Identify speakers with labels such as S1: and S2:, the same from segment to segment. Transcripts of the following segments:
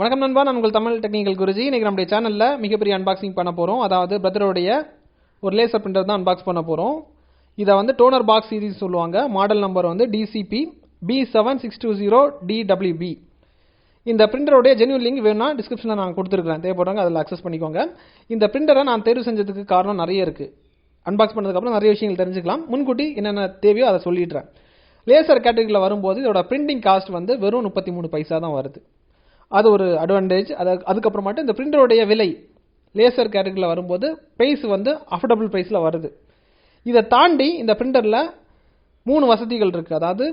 S1: வணக்கம் நண்பா நான் உங்கள் தமிழ் டெக்னிக்கல் குருஜி. இன்றைக்கி நம்முடைய சேனலில் மிகப்பெரிய அன்பாக்சிங் பண்ண போகிறோம் அதாவது பிரதருடைய ஒரு லேசர் பிரிண்டர் தான் அன்பாக்ஸ் பண்ண போகிறோம் இதை வந்து டோனர் பாக்ஸ் சீரிஸ் சொல்லுவாங்க. மாடல் நம்பர் வந்து DCP B seven six two zero DWB இந்த பிரிண்டருடைய ஜென்யூன் லிங்க் வேணும்னா டிஸ்கிரிப்ஷனில் நான் கொடுத்துருக்குறேன். தேவைப்படுறாங்க அதில் அக்சஸ் பண்ணிக்கோங்க. இந்த பிரிண்டரை நான் தேர்வு செஞ்சதுக்கு காரணம் நிறைய இருக்குது அன்பாக்ஸ் பண்ணதுக்கப்புறம் நிறைய விஷயங்கள் தெரிஞ்சுக்கலாம். முன்கூட்டி என்னென்ன தேவையோ அதை சொல்லிடுறேன். லேசர் கேட்டகரியில் வரும்போது இதோட பிரிண்டிங் காஸ்ட் வந்து வெறும் முப்பத்தி மூணு பைசா தான் வருது. அது ஒரு அட்வான்டேஜ் அது அதுக்கப்புறமாட்டு இந்த பிரிண்டருடைய விலை லேசர் கேட்டகரியில் வரும்போது ப்ரைஸ் வந்து அஃபோர்டபுள் ப்ரைஸில் வருது. இதை தாண்டி இந்த பிரிண்டரில் மூணு வசதிகள் இருக்குது அதாவது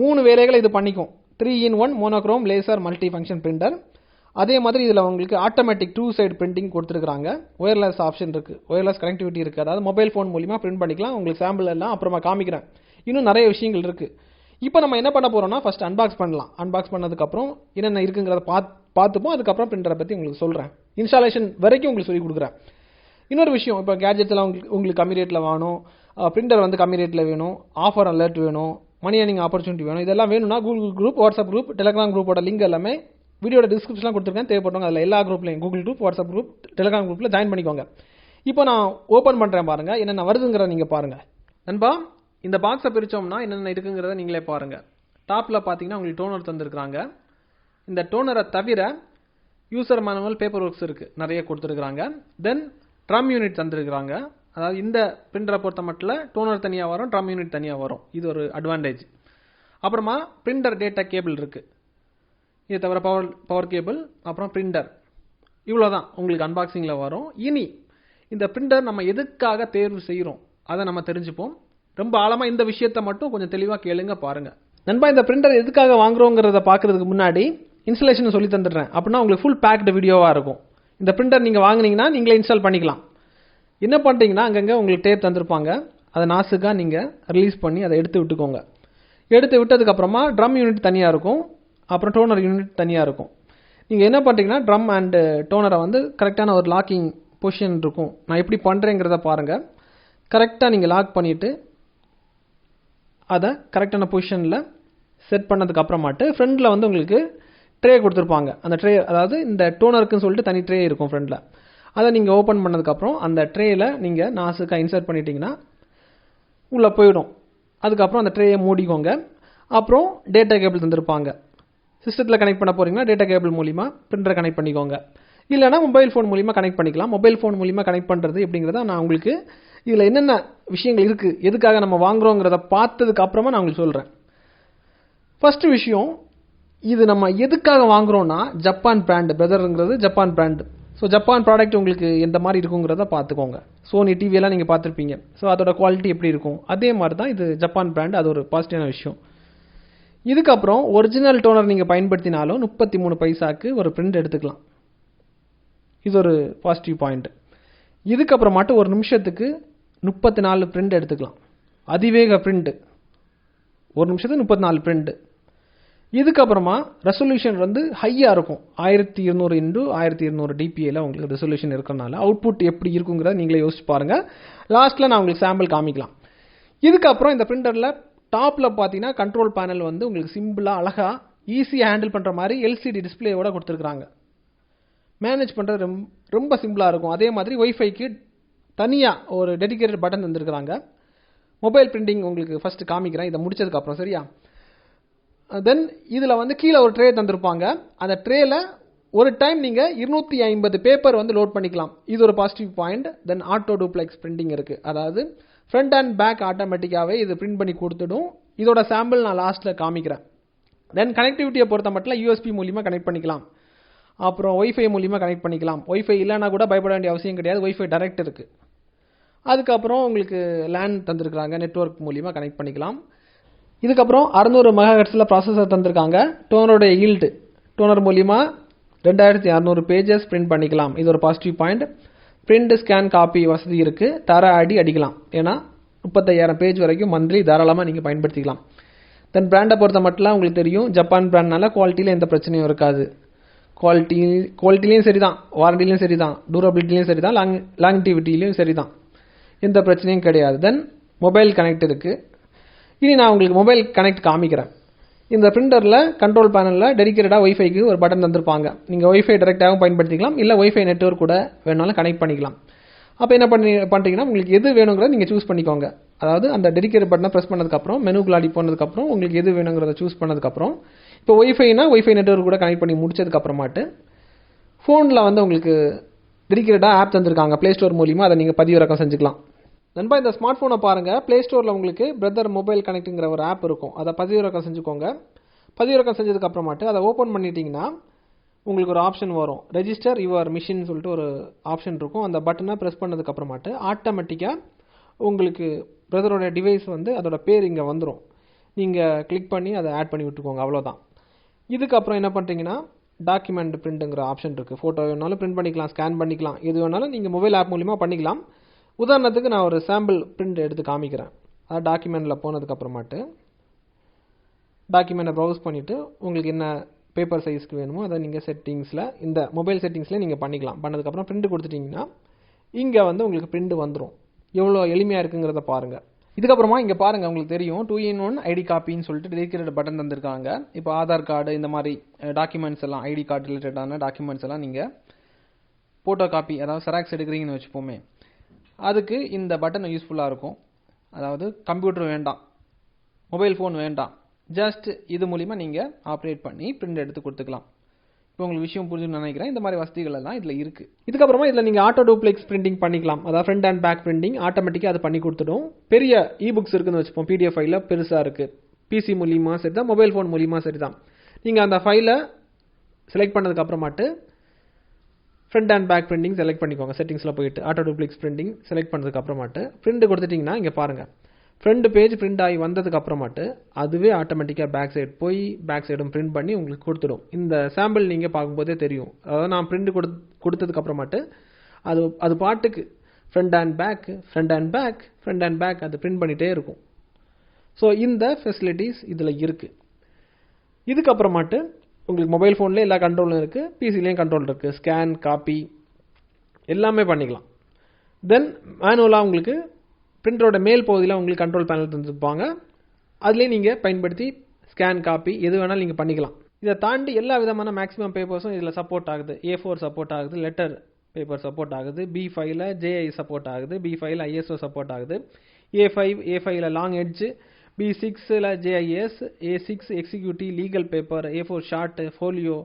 S1: மூணு வேலைகளை இது பண்ணிக்கும். Three in one monochrome laser multi function printer அதே மாதிரி இதில் உங்களுக்கு ஆட்டோமேட்டிக் டூ சைடு பிரிண்டிங் கொடுத்துருக்காங்க ஒயர்லெஸ் ஆப்ஷன் இருக்குது ஒயர்லெஸ் கனெக்டிவிட்டி இருக்குது அதாவது மொபைல் ஃபோன் மூலிமா பிரிண்ட் பண்ணிக்கலாம். உங்களுக்கு சாம்பிள் எல்லாம் அப்புறமா காமிக்கிறேன். இன்னும் நிறைய விஷயங்கள் இருக்குது இப்போ நம்ம என்ன பண்ண போகிறோம்னா ஃபஸ்ட் அன்பாக்ஸ் பண்ணலாம். அன்பாக்ஸ் பண்ணதுக்கப்புறம் என்னென்ன இருக்குங்கிறத பார்த்து பார்த்துப்போம். அதுக்கப்புறம் பிரிண்டரை பற்றி உங்களுக்கு சொல்கிறேன் இன்ஸ்டாலேஷன் வரைக்கும் உங்களுக்கு சொல்லி கொடுக்குறேன். இன்னொரு விஷயம் இப்போ கேட்ஜெட்ஸ்லாம் உங்களுக்கு உங்களுக்கு கம்மி ரேட்டில் வேணும். பிரிண்டர் வந்து கம்மி ரேட்டில் வேணும். ஆஃபர் அலர்ட் வேணும். மணி ஏர்னிங் ஆப்பர்ச்சுனிட்டி வேணும். இதெல்லாம் வேணும்னா Google group WhatsApp group Telegram குரூப்போட லிங்க் எல்லாமே வீடியோட டிஸ்கிரிப்ஷன்லாம் கொடுத்துருக்கேன். தேவைப்பட்டவங்க அதில் எல்லா குரூப்லையும் Google group WhatsApp group Telegram குரூப்பில் ஜாயின் பண்ணிக்கோங்க. இப்போ நான் ஓப்பன் பண்ணுறேன் பாருங்கள் என்னென்ன வருதுங்கிற நீங்கள் பாருங்கள் நண்பா இந்த பாக்ஸை பிரித்தோம்னா என்னென்ன இருக்குங்கிறத நீங்களே பாருங்கள் டாப்பில் பார்த்தீங்கன்னா உங்களுக்கு டோனர் தந்திருக்கிறாங்க. இந்த டோனரை தவிர யூசர் மேனுவல் பேப்பர் ஒர்க்ஸ் இருக்குது நிறைய கொடுத்துருக்குறாங்க. தென் ட்ரம் யூனிட் தந்திருக்கிறாங்க. அதாவது இந்த பிரிண்டரை பொறுத்த மட்டும் டோனர் தனியாக வரும் ட்ரம் யூனிட் தனியாக வரும். இது ஒரு அட்வான்டேஜ் அப்புறமா பிரிண்டர் டேட்டா கேபிள் இருக்குது இதை தவிர பவர் பவர் கேபிள் அப்புறம் பிரிண்டர் இவ்வளோ தான் உங்களுக்கு அன்பாக்சிங்கில் வரும். இனி இந்த பிரிண்டர் நம்ம எதுக்காக தேர்வு செய்கிறோம் அதை நம்ம தெரிஞ்சுப்போம். ரொம்ப ஆழமாக இந்த விஷயத்தை மட்டும் கொஞ்சம் தெளிவாக கேளுங்க பாருங்கள் நண்பா இந்த பிரிண்டர் எதுக்காக வாங்குறோங்கிறத பார்க்குறதுக்கு முன்னாடி இன்ஸ்டலேஷன் சொல்லி தந்துடுறேன். அப்படின்னா உங்களுக்கு ஃபுல் பேக்டு வீடியோவாக இருக்கும். இந்த பிரிண்டர் நீங்கள் வாங்குனீங்கன்னா நீங்களே இன்ஸ்டால் பண்ணிக்கலாம். என்ன பண்ணுறீங்கன்னா அங்கங்கே உங்களுக்கு டேப் தந்திருப்பாங்க. அதை நாசுக்காக நீங்கள் ரிலீஸ் பண்ணி அதை எடுத்து விட்டுக்கோங்க. எடுத்து விட்டதுக்கப்புறமா ட்ரம் யூனிட் தனியாக இருக்கும். அப்புறம் டோனர் யூனிட் தனியாக இருக்கும். நீங்கள் என்ன பண்ணுறீங்கன்னா ட்ரம் அண்டு டோனரை வந்து கரெக்டான ஒரு லாக்கிங் பொசிஷன் இருக்கும். நான் எப்படி பண்ணுறேங்கிறத பாருங்கள் கரெக்டாக நீங்கள் லாக் பண்ணிவிட்டு அதை கரெக்டான பொசிஷனில் செட் பண்ணதுக்கு அப்புறமாட்டு ஃப்ரண்டில் வந்து உங்களுக்கு ட்ரே கொடுத்துருப்பாங்க. அந்த ட்ரே அதாவது இந்த டோனருக்குன்னு சொல்லிட்டு தனி ட்ரே இருக்கும் ஃப்ரண்டில் அதை நீங்கள் ஓப்பன் பண்ணதுக்கப்புறம் அந்த ட்ரேயில் நீங்கள் நாசுக்காக இன்சர்ட் பண்ணிட்டீங்கன்னா உள்ளே போயிடும். அதுக்கப்புறம் அந்த ட்ரேயை மூடிக்கோங்க. அப்புறம் டேட்டா கேபிள் தந்திருப்பாங்க. சிஸ்டத்தில் கனெக்ட் பண்ண போகிறீங்கன்னா டேட்டா கேபிள் மூலிமா பிரிண்டரை கனெக்ட் பண்ணிக்கோங்க. இல்லைனா மொபைல் ஃபோன் மூலிமா கனெக்ட் பண்ணிக்கலாம். மொபைல் ஃபோன் மூலிமா கனெக்ட் பண்ணுறது எப்படிங்கிறத நான் உங்களுக்கு இதில் என்னென்ன விஷயங்கள் இருக்குது எதுக்காக நம்ம வாங்குறோங்கிறத பார்த்ததுக்கு அப்புறமா நான் உங்களுக்கு சொல்கிறேன் ஃபஸ்ட்டு விஷயம் இது நம்ம எதுக்காக வாங்குகிறோன்னா Japan brand பிரதருங்கிறது Japan brand so Japan product உங்களுக்கு எந்த மாதிரி இருக்குங்கிறத பார்த்துக்கோங்க. சோனி டிவியெல்லாம் நீங்கள் பார்த்துருப்பீங்க. ஸோ அதோட குவாலிட்டி எப்படி இருக்கும்? அதே மாதிரி தான் இது ஜப்பான் பிராண்ட் அது ஒரு பாசிட்டிவான விஷயம். இதுக்கப்புறம் ஒரிஜினல் டோனர் நீங்கள் பயன்படுத்தினாலும் முப்பத்தி மூணு பைசாக்கு ஒரு பிரிண்ட் எடுத்துக்கலாம். இது ஒரு பாசிட்டிவ் பாயிண்ட் இதுக்கப்புறமாட்டு ஒரு நிமிஷத்துக்கு முப்பத்தி நாலு பிரிண்ட் எடுத்துக்கலாம். அதிவேக பிரிண்ட் ஒரு நிமிஷத்துக்கு முப்பத்தி நாலு பிரிண்ட் இதுக்கப்புறமா ரெசல்யூஷன் வந்து ஹையாக இருக்கும். ஆயிரத்தி இருநூறு இன்டு ஆயிரத்தி இருநூறு டிபிஏல உங்களுக்கு ரெசல்யூஷன் இருக்கறனால அவுட்புட் எப்படி இருக்குங்கிறத நீங்களே யோசிச்சு பாருங்கள் லாஸ்ட்டில் நான் உங்களுக்கு சாம்பிள் காமிக்கலாம். இதுக்கப்புறம் இந்த பிரிண்டரில் டாப்பில் பார்த்தீங்கன்னா கண்ட்ரோல் பேனல் வந்து உங்களுக்கு சிம்பிளாக அழகாக ஈஸியாக ஹேண்டில் பண்ணுற மாதிரி எல்சிடி டிஸ்பிளேயோட கொடுத்துருக்குறாங்க. மேனேஜ் பண்ணுறது ரொம்ப ரொம்ப சிம்பிளாக இருக்கும். அதே மாதிரி ஒய்ஃபைக்கு தனியாக ஒரு டெடிக்கேட்டட் பட்டன் தந்துருக்குறாங்க. மொபைல் பிரிண்டிங் உங்களுக்கு ஃபஸ்ட்டு காமிக்கிறேன். இதை முடிச்சதுக்கப்புறம் சரியா? தென் இதில் வந்து கீழே ஒரு ட்ரே தந்திருப்பாங்க. அந்த ட்ரேல ஒரு டைம் நீங்கள் இருநூற்றி ஐம்பது பேப்பர் வந்து லோட் பண்ணிக்கலாம். இது ஒரு positive point then auto duplex printing இருக்குது அதாவது ஃப்ரண்ட் அண்ட் பேக் ஆட்டோமேட்டிக்காகவே இது பிரிண்ட் பண்ணி கொடுத்துடும். இதோட சாம்பிள் நான் லாஸ்ட்டில் காமிக்கிறேன். தென் கனெக்டிவிட்டியை பொறுத்த மட்டும் யூஎஸ்பி மூலியமாக கனெக்ட் பண்ணிக்கலாம். அப்புறம் ஒய்ஃபை மூலியமாக கனெக்ட் பண்ணிக்கலாம். ஒய்ஃபை இல்லைனா கூட பயப்பட வேண்டிய அவசியம் கிடையாது. ஒய்ஃபை டேரெக்ட் இருக்குது அதுக்கப்புறம் உங்களுக்கு லேண்ட் தந்திருக்கிறாங்க நெட்ஒர்க் மூலியமாக கனெக்ட் பண்ணிக்கலாம். இதுக்கப்புறம் அறநூறு மெகாஹெட்ஸில் ப்ராசஸர் தந்திருக்காங்க. டோனருடைய ஈல்டு டோனர் மூலிமா ரெண்டாயிரத்தி அறநூறு பேஜஸ் பிரிண்ட் பண்ணிக்கலாம். இது ஒரு positive point print scan copy வசதி இருக்குது தர அடி அடிக்கலாம். ஏன்னா முப்பத்தையாயிரம் பேஜ் வரைக்கும் மந்த்லி தாராளமாக நீங்கள் பயன்படுத்திக்கலாம். தென் பிராண்டை பொறுத்த மட்டும் உங்களுக்கு தெரியும். ஜப்பான் பிராண்ட்னால குவாலிட்டியில் எந்த பிரச்சனையும் இருக்காது. குவாலிட்டி குவாலிட்டிலையும் சரி தான் வாரண்டிலையும் சரி தான் டூரபிலிட்டிலையும் சரி தான் லாங் லாங்டிவிட்டிலையும் சரி தான் எந்த பிரச்சனையும் கிடையாது. தென் மொபைல் கனெக்ட் இருக்குது இனி நான் உங்களுக்கு மொபைல் கனெக்ட் காமிக்கிறேன். இந்த பிரிண்டரில் கண்ட்ரோல் பேனலில் டெடிக்கேட்டடாக ஒய்ஃபைக்கு ஒரு பட்டன் தந்திருப்பாங்க. நீங்கள் ஒய்ஃபை டேரெக்டாகவும் பயன்படுத்திக்கலாம். இல்லை ஒய்ஃபை நெட்வொர்க் கூட வேணாலும் கனெக்ட் பண்ணிக்கலாம். அப்போ என்ன பண்ணி பண்ணுறீங்கன்னா உங்களுக்கு எது வேணுங்கிறத நீங்கள் சூஸ் பண்ணிக்கோங்க. அதாவது அந்த டெடிக்கேட் பட்டனை ப்ரெஸ் பண்ணதுக்கப்புறம் மெனுக்குள்ளாடி போனதுக்கப்புறம் உங்களுக்கு எது வேணுங்கிறத சூஸ் பண்ணதுக்கப்புறம் இப்போ ஒய்ஃபைனா ஒய்ஃபை நெட்வொர்க் கூட கனெக்ட் பண்ணி முடிச்சதுக்கப்புறமாட்டு ஃபோனில் வந்து உங்களுக்கு டெடிக்கேட்டாக ஆப் தந்திருக்காங்க. ப்ளே ஸ்டோர் மூலிமா அதை நீங்கள் பதிவிறக்கம் செஞ்சுக்கலாம். நண்பா இந்த ஸ்மார்ட் ஃபோனை பாருங்கள் ப்ளே ஸ்டோரில் உங்களுக்கு பிரதர் மொபைல் கனெக்ட்டுங்கிற ஒரு ஆப் இருக்கும். அதை பதிவிறக்கம் செஞ்சுக்கோங்க. பதிவிறக்கம் செஞ்சதுக்கப்புறமாட்டு அதை ஓப்பன் பண்ணிட்டீங்கன்னா உங்களுக்கு ஒரு ஆப்ஷன் வரும். ரெஜிஸ்டர் யுவர் மிஷின் சொல்லிட்டு ஒரு ஆப்ஷன் இருக்கும். அந்த பட்டனை ப்ரெஸ் பண்ணதுக்கப்புறமாட்டு ஆட்டோமேட்டிக்காக உங்களுக்கு பிரதரோட டிவைஸ் வந்து அதோட பேர் இங்கே வந்துடும் நீங்கள் கிளிக் பண்ணி அதை ஆட் பண்ணி விட்டுக்கோங்க. அவ்வளோதான் இதுக்கப்புறம் என்ன பண்ணுறீங்கன்னா டாக்குமெண்ட் பிரிண்ட்டுங்கிற ஆப்ஷன் இருக்குது ஃபோட்டோ வேணாலும் பிரிண்ட் பண்ணிக்கலாம் ஸ்கேன் பண்ணிக்கலாம். எது வேணாலும் நீங்கள் மொபைல் ஆப் மூலிமா பண்ணிக்கலாம். உதாரணத்துக்கு நான் ஒரு சாம்பிள் பிரிண்ட் எடுத்து காமிக்கிறேன். அதாவது டாக்குமெண்ட்டில் போனதுக்கப்புறமாட்டு டாக்குமெண்ட்டை ப்ரௌஸ் பண்ணிவிட்டு உங்களுக்கு என்ன பேப்பர் சைஸ்க்கு வேணுமோ அதை நீங்கள் செட்டிங்ஸில் இந்த மொபைல் செட்டிங்ஸில் நீங்கள் பண்ணிக்கலாம். பண்ணதுக்கப்புறம் பிரிண்ட் கொடுத்துட்டிங்கன்னா இங்கே வந்து உங்களுக்கு பிரிண்ட் வந்துடும் எவ்வளோ எளிமையாக இருக்குங்கிறத பாருங்கள் இதுக்கப்புறமா இங்கே பாருங்கள் உங்களுக்கு தெரியும். டூ இன் ஒன் ஐடி காப்பின்னு சொல்லிட்டு டெடிக்கேட்டட் பட்டன் தந்திருக்காங்க. இப்போ ஆதார் கார்டு இந்த மாதிரி டாக்குமெண்ட்ஸ் எல்லாம் ஐடி கார்டு ரிலேட்டடான டாக்குமெண்ட்ஸ் எல்லாம் நீங்கள் ஃபோட்டோ காப்பி அதாவது செராக்ஸ் எடுக்கிறீங்கன்னு வச்சுப்போமே. அதுக்கு இந்த பட்டன் யூஸ்ஃபுல்லாக இருக்கும். அதாவது கம்ப்யூட்டர் வேண்டாம். மொபைல் ஃபோன் வேண்டாம். ஜஸ்ட் இது மூலிமா நீங்கள் ஆப்ரேட் பண்ணி பிரிண்ட் எடுத்து கொடுத்துக்கலாம். இப்போ உங்களுக்கு விஷயம் புரிஞ்சுன்னு நினைக்கிறேன். இந்த மாதிரி வசதிகள் எல்லாம் இதில் இருக்குது இதுக்கப்புறமா இதில் நீங்கள் ஆட்டோ டூப்ளெக்ஸ் பிரிண்டிங் பண்ணிக்கலாம். அதாவது ஃப்ரண்ட் அண்ட் பேக் பிரிண்டிங் ஆட்டோமேட்டிக்காக அது பண்ணி கொடுத்துடும். பெரிய இ புக்ஸ் இருக்குன்னு வச்சுப்போம். பிடிஎஃப் ஃபைலில் பெருசாக இருக்குது பிசி மூலியமாக சரி தான் மொபைல் ஃபோன் மூலியமாக சரி தான் நீங்கள் அந்த ஃபைலை select பண்ணதுக்கப்புறமாட்டு front and back printing select பண்ணிக்கோங்க. செட்டிங்ஸில் போயிட்டு ஆட்டோ டூப்ளிக்ஸ் பிரிண்டிங் செலக்ட் பண்ணதுக்கு அப்புறமாட்டு பிரிண்ட் கொடுத்துட்டிங்கன்னா இங்கே பாருங்கள் ஃப்ரண்ட் பேஜ் பிரிண்ட் ஆகி வந்ததுக்கு அப்புறமாட்டு அதுவே ஆட்டோமேட்டிக்காக பேக் சைடு போய் பேக் சைடும் பிரிண்ட் பண்ணி உங்களுக்கு கொடுத்துடும். இந்த சாம்பிள் நீங்கள் பார்க்கும்போதே தெரியும். அதாவது நான் பிரிண்ட் கொடு கொடுத்ததுக்கு அப்புறமாட்டு அது அது பாட்டுக்கு front and back front and back front and back அது பிரிண்ட் பண்ணிகிட்டே இருக்கும். ஸோ இந்த ஃபெசிலிட்டிஸ் இதில் இருக்குது இதுக்கப்புறமாட்டு உங்களுக்கு மொபைல் ஃபோன்லேயே எல்லா கண்ட்ரோலும் இருக்குது பிசிலையும் கண்ட்ரோல் இருக்குது ஸ்கேன் காப்பி எல்லாமே பண்ணிக்கலாம். தென் மேனுவலாக உங்களுக்கு பிரிண்டரோட மேல் பகுதியில் உங்களுக்கு கண்ட்ரோல் பேனல் தந்துருப்பாங்க. அதுலேயே நீங்கள் பயன்படுத்தி ஸ்கேன் காப்பி எது வேணாலும் நீங்கள் பண்ணிக்கலாம். இதை தாண்டி எல்லா விதமான மேக்ஸிமம் பேப்பர்ஸும் இதில் சப்போர்ட் ஆகுது. ஏ ஃபோர் சப்போர்ட் ஆகுது லெட்டர் பேப்பர் சப்போர்ட் ஆகுது பி ஃபைவ்ல ஜேஐ சப்போர்ட் ஆகுது பி ஃபைவ்ல ஐஎஸ்ஓ சப்போர்ட் ஆகுது. ஏ ஃபைவ் ஏ ஃபைவ்ல லாங் எட்ஜ் பி சிக்ஸில் JIS A six executive legal paper A four short folio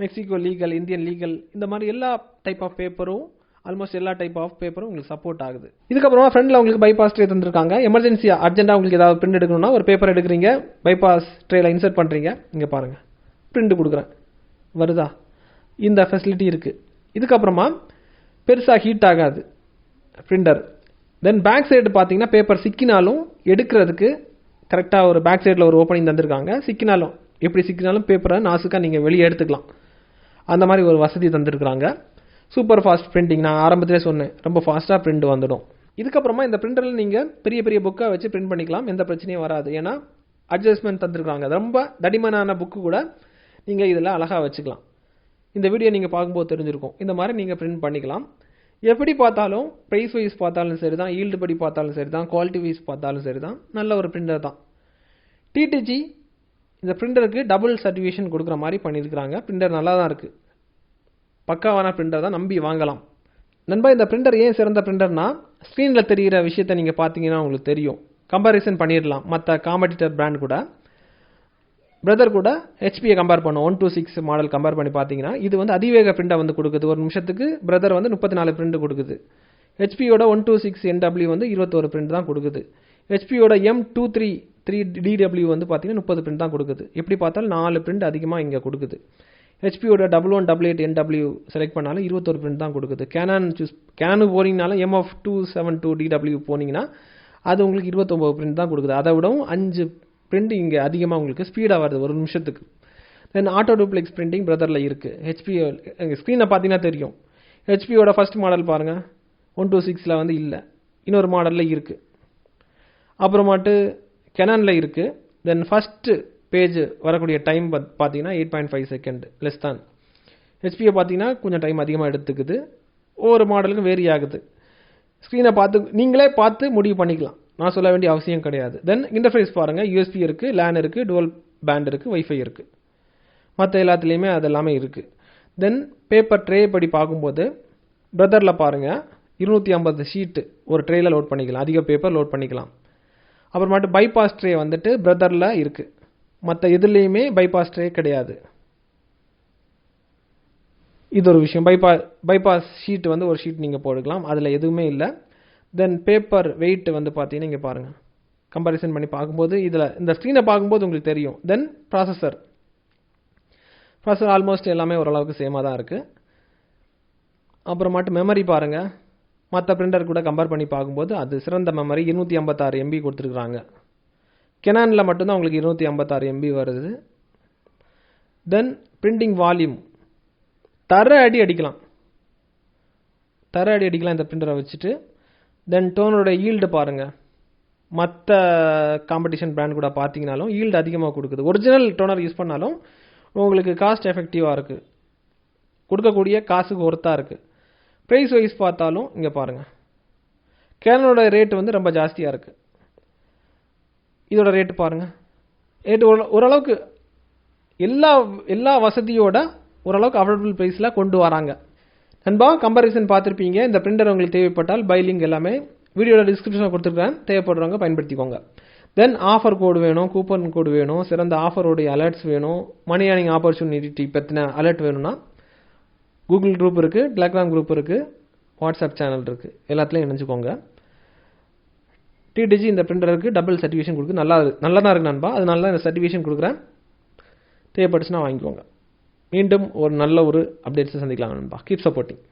S1: Mexico legal Indian legal இந்த மாதிரி எல்லா டைப் ஆஃப் பேப்பரும் ஆல்மோஸ்ட் எல்லா டைப் ஆஃப் பேப்பரும் உங்களுக்கு சப்போர்ட் ஆகுது. இதுக்கப்புறமா ஃப்ரெண்டில் உங்களுக்கு பைபாஸ் ட்ரே தந்திருக்காங்க. எமர்ஜென்சி அர்ஜென்ட்டாக உங்களுக்கு ஏதாவது பிரிண்ட் எடுக்கணும்னா ஒரு பேப்பர் எடுக்கிறீங்க. பைபாஸ் ட்ரேல இன்சர்ட் பண்ணுறீங்க இங்கே பாருங்கள் பிரிண்ட் கொடுக்குறேன். வருதா? இந்த ஃபெசிலிட்டி இருக்குது இதுக்கப்புறமா பெருசாக ஹீட் ஆகாது. பிரிண்டர் தென் பேக் சைடு பார்த்தீங்கன்னா பேப்பர் சிக்கினாலும் எடுக்கிறதுக்கு கரெக்டாக ஒரு பேக் சைடில் ஒரு ஓப்பனிங் தந்திருக்காங்க. சிக்கினாலும் எப்படி சிக்கினாலும் பேப்பரை நாசுக்காக நீங்கள் வெளியே எடுத்துக்கலாம். அந்த மாதிரி ஒரு வசதி தந்திருக்கிறாங்க. சூப்பர் ஃபாஸ்ட் பிரிண்டிங் நான் ஆரம்பத்திலே சொன்னேன். ரொம்ப ஃபாஸ்ட்டாக பிரிண்ட் வந்துடும். இதுக்கப்புறமா இந்த பிரிண்டரில் நீங்கள் பெரிய பெரிய புக்கை வச்சு பிரிண்ட் பண்ணிக்கலாம். எந்த பிரச்சனையும் வராது. ஏன்னா அட்ஜஸ்ட்மெண்ட் தந்திருக்காங்க ரொம்ப தடிமனான புக்கு கூட நீங்கள் இதில் அழகாக வச்சுக்கலாம். இந்த வீடியோ நீங்கள் பார்க்கும்போது தெரிஞ்சிருக்கும். இந்த மாதிரி நீங்கள் பிரிண்ட் பண்ணிக்கலாம். எப்படி பார்த்தாலும் ப்ரைஸ் வைஸ் பார்த்தாலும் சரி தான் ஈல்டு படி பார்த்தாலும் சரி தான் குவாலிட்டி வைஸ் பார்த்தாலும் சரி தான் நல்ல ஒரு பிரிண்டர் தான். டிடிஜி இந்த பிரிண்டருக்கு டபுள் சர்டிஃபிகேஷன் கொடுக்குற மாதிரி பண்ணியிருக்கிறாங்க. பிரிண்டர் நல்லா தான் இருக்குது பக்காவான பிரிண்டர் தான் நம்பி வாங்கலாம். நண்பா இந்த பிரிண்டர் ஏன் சிறந்த பிரிண்டர்னா ஸ்க்ரீனில் தெரிகிற விஷயத்தை நீங்கள் பார்த்தீங்கன்னா உங்களுக்கு தெரியும். கம்பேரிசன் பண்ணிடலாம். மற்ற காம்படிட்டர் பிராண்ட் கூட. பிரதர் கூட ஹெச்பியை கம்பேர் பண்ணும். One two six model compare பண்ணி பார்த்தீங்கன்னா இது வந்து அதிவேக பிரிண்டை வந்து கொடுக்குது. ஒரு நிமிஷத்துக்கு பிரதர் வந்து முப்பத்தி நாலு பிரிண்ட் கொடுக்குது. ஹெச்பியோட ஒன் டூ சிக்ஸ் என்டபிள்யூ வந்து இருபத்தோரு பிரிண்ட் தான் கொடுக்குது. ஹெச்பியோட M two three three DW வந்து பார்த்தீங்கன்னா முப்பது பிரிண்ட் தான் கொடுக்குது. எப்படி பார்த்தாலும் நாலு பிரிண்ட் அதிகமாக இங்கே கொடுக்குது. ஹெச்பியோட double one double eight NW select பண்ணாலும் இருபத்தொரு பிரிண்ட் தான் கொடுக்குது. கேனான் சூஸ் கேனு போனீங்கனாலும் MF two seven two DW போனீங்கன்னா அது உங்களுக்கு இருபத்தொம்போது பிரிண்ட் தான் கொடுக்குது. அதை விடவும் அஞ்சு பிரிண்ட் இங்கே அதிகமாக உங்களுக்கு ஸ்பீடாக வருது ஒரு நிமிஷத்துக்கு. தென் ஆட்டோ டூப்ளெக்ஸ் பிரிண்டிங் பிரதரில் இருக்குது ஹெச்பி ஸ்க்ரீனை பார்த்தீங்கன்னா தெரியும். ஹெச்பியோட ஃபஸ்ட் மாடல் பாருங்கள் ஒன் டூ சிக்ஸில் வந்து இல்லை. இன்னொரு மாடலில் இருக்குது அப்புறமாட்டு கெனானில் இருக்குது தென் ஃபஸ்ட்டு பேஜ் வரக்கூடிய டைம் பார்த்தீங்கன்னா eight point five second less தான் ஹெச்பியை பார்த்தீங்கன்னா கொஞ்சம் டைம் அதிகமாக எடுத்துக்குது. ஒவ்வொரு மாடலுக்கும் வேரி ஆகுது. ஸ்க்ரீனை பார்த்து நீங்களே பார்த்து முடிவு பண்ணிக்கலாம். நான் சொல்ல வேண்டிய அவசியம் கிடையாது. தென் இன்டர்ஃபேஸ் பாருங்கள் யூஎஸ்பி இருக்குது லேன் இருக்குது டுவல் பேண்ட் இருக்குது ஒய்ஃபை இருக்குது மற்ற எல்லாத்துலேயுமே அது எல்லாமே இருக்குது தென் பேப்பர் ட்ரே படி பார்க்கும்போது பிரதரில் பாருங்கள் இருநூற்றி ஐம்பது ஷீட்டு ஒரு ட்ரேயில் லோட் பண்ணிக்கலாம். அதிக பேப்பர் லோட் பண்ணிக்கலாம். அப்புறமாட்டு பைபாஸ் ட்ரே வந்துட்டு பிரதரில் இருக்குது மற்ற எதுலேயுமே பைபாஸ் ட்ரே கிடையாது. இது ஒரு விஷயம். பைபா பைபாஸ் ஷீட் வந்து ஒரு ஷீட் நீங்கள் போட்டுக்கலாம். அதில் எதுவுமே இல்லை. தென் பேப்பர் வெயிட் வந்து பார்த்தீங்கன்னா இங்கே பாருங்கள் கம்பேரிசன் பண்ணி பார்க்கும்போது இதில் இந்த ஸ்க்ரீனை பார்க்கும்போது உங்களுக்கு தெரியும். தென் ப்ராசஸர் ப்ராசஸர் ஆல்மோஸ்ட் எல்லாமே ஓரளவுக்கு சேமாக தான் இருக்குது அப்புறமாட்டு மெமரி பாருங்கள் மற்ற பிரிண்டர் கூட கம்பேர் பண்ணி பார்க்கும்போது அது சிறந்த மெமரி இருநூற்றி ஐம்பத்தாறு எம்பி கொடுத்துருக்குறாங்க. கெனானில் மட்டும்தான் உங்களுக்கு இருநூற்றி ஐம்பத்தாறு எம்பி வருது. தென் பிரிண்டிங் வால்யூம் தர அடி அடிக்கலாம். தர அடி அடிக்கலாம் இந்த பிரிண்டரை வச்சுட்டு. தென் டோனோட ஈல்டு பாருங்கள் மற்ற காம்படிஷன் பிராண்ட் கூட பார்த்தீங்கனாலும் ஈல்டு அதிகமாக கொடுக்குது. ஒரிஜினல் டோனர் யூஸ் பண்ணாலும் உங்களுக்கு காஸ்ட் எஃபெக்டிவாக இருக்குது கொடுக்கக்கூடிய காசுக்கு ஒர்த்தாக இருக்குது ப்ரைஸ் வைஸ் பார்த்தாலும் இங்கே பாருங்கள் கேனோட ரேட்டு வந்து ரொம்ப ஜாஸ்தியாக இருக்குது இதோட ரேட்டு பாருங்கள் ரேட்டு ஓரளவுக்கு எல்லா எல்லா வசதியோட ஓரளவுக்கு அஃபோர்டபுள் ப்ரைஸில் கொண்டு வராங்க. நண்பா கம்பாரிசன் பார்த்துருப்பீங்க. இந்த பிரிண்டர் உங்களுக்கு தேவைப்பட்டால் பைலிங் எல்லாமே வீடியோட டிஸ்கிரிப்ஷனில் கொடுத்துருக்கேன் தேவைப்படுறவங்க பயன்படுத்திக்கோங்க. தென் ஆஃபர் கோடு வேணும் கூப்பன் கோடு வேணும் சிறந்த ஆஃபரோடைய அலர்ட்ஸ் வேணும் மணி ஏர்னிங் ஆப்பர்ச்சுனிட்டி பற்றின அலர்ட் வேணும்னா கூகுள் குரூப் இருக்குது டெலகிராம் குரூப் இருக்குது வாட்ஸ்அப் சேனல் இருக்குது எல்லாத்துலேயும் இணைஞ்சுக்கோங்க. டிடிஜி இந்த பிரிண்டருக்கு டபுள் சர்டிஃபிகேஷன் கொடுக்கு. நல்லா நல்லா தான் இருக்கு நண்பா. அதனால தான் இந்த சர்டிஃபிகேஷன் கொடுக்குறேன். தேவைப்பட்டுச்சுன்னா வாங்கிக்கோங்க. மீண்டும் ஒரு நல்ல ஒரு அப்டேட்ஸை சந்திக்கலாம் நண்பா. Keep supporting